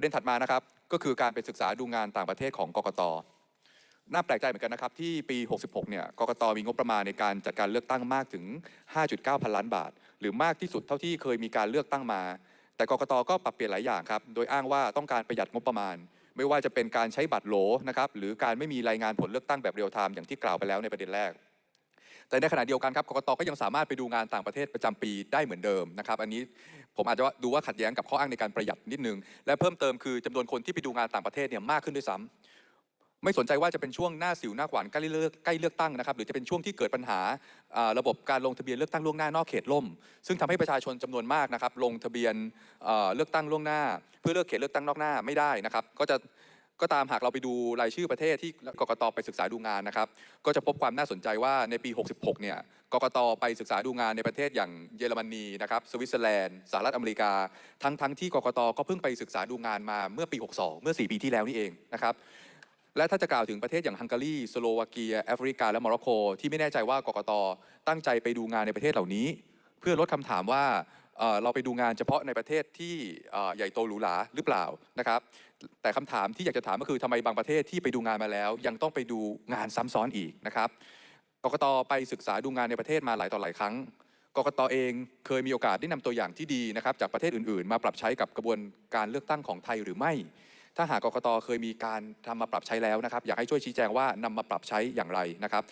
ประเด็นถัดมานะครับ ก็คือการไปศึกษาดูงานต่างประเทศของกกตน่าแปลกใจเหมือนกันนะครับ ที่ปี 66 เนี่ยกกตมีงบประมาณในการจัดการเลือกตั้งมากถึง 5.9 พันล้านบาท หรือมากที่สุดเท่าที่เคยมีการเลือกตั้งมา แต่กกตก็ปรับเปลี่ยนหลายอย่างครับ โดยอ้างว่าต้องการประหยัดงบประมาณ ไม่ว่าจะเป็นการใช้บัตรโหลนะครับหรือการไม่มีรายงานผลเลือกตั้งแบบเรียลไทม์อย่างที่กล่าวไปแล้วในประเด็นแรก แต่ในขณะเดียวกันครับกกตก็ยังสามารถไปดูงานต่างประเทศประจำปีได้เหมือนเดิมนะครับ อันนี้ผมอาจจะดูว่าขัดแย้งกับข้ออ้างในการประหยัดนิดนึง และเพิ่มเติมคือจำนวนคนที่ไปดูงานต่างประเทศเนี่ยมากขึ้นด้วยซ้ำไม่สนใจว่าจะเป็นช่วงหน้าสิวหน้าขวานใกล้เลือกใกล้เลือกตั้งนะครับ หรือจะเป็นช่วงที่เกิดปัญหาระบบการลงทะเบียนเลือกตั้งล่วงหน้านอกเขตล่ม ซึ่งทำให้ประชาชนจำนวนมากนะครับลงทะเบียนเลือกตั้งล่วงหน้า เพื่อเลือกเขตเลือกตั้งนอกหน้าไม่ได้นะครับ ก็จะ ก็ตามหากเราไปดูรายชื่อประเทศที่กกตไปศึกษาดูงานนะครับ ก็จะพบความน่าสนใจว่าในปี 66 เนี่ยกกตไปศึกษาดูงานในประเทศอย่างเยอรมนีนะครับสวิตเซอร์แลนด์สหรัฐอเมริกา ทั้งทั้งที่กกตก็เพิ่งไปศึกษาดูงานมาเมื่อปี 62 เมื่อ 4 ปีที่แล้วนี่เองนะครับและถ้าจะกล่าวถึงประเทศอย่างฮังการีสโลวาเกีย แอฟริกา และโมร็อกโก ที่ไม่แน่ใจว่ากกตตั้งใจไปดูงานในประเทศเหล่านี้ เพื่อลดคำถามว่า เราไปดูงานเฉพาะในประเทศที่ใหญ่โตหรูหราหรือเปล่านะครับแต่คำถามที่อยากจะถามก็คือทำไมบางประเทศที่ไปดูงานมาแล้ว ยังต้องไปดูงานซ้ำซ้อนอีกนะครับกกตไปศึกษาดูงานในประเทศมาหลายต่อหลายครั้งกกตเองเคยมีโอกาสได้นำตัวอย่างที่ดีนะครับจากประเทศอื่นๆ มาปรับใช้กับกระบวนการเลือกตั้งของไทยหรือไม่ ถ้าหากกกตเคยมีการทำมาปรับใช้แล้วนะครับ อยากให้ช่วยชี้แจงว่านำมาปรับใช้อย่างไรนะครับ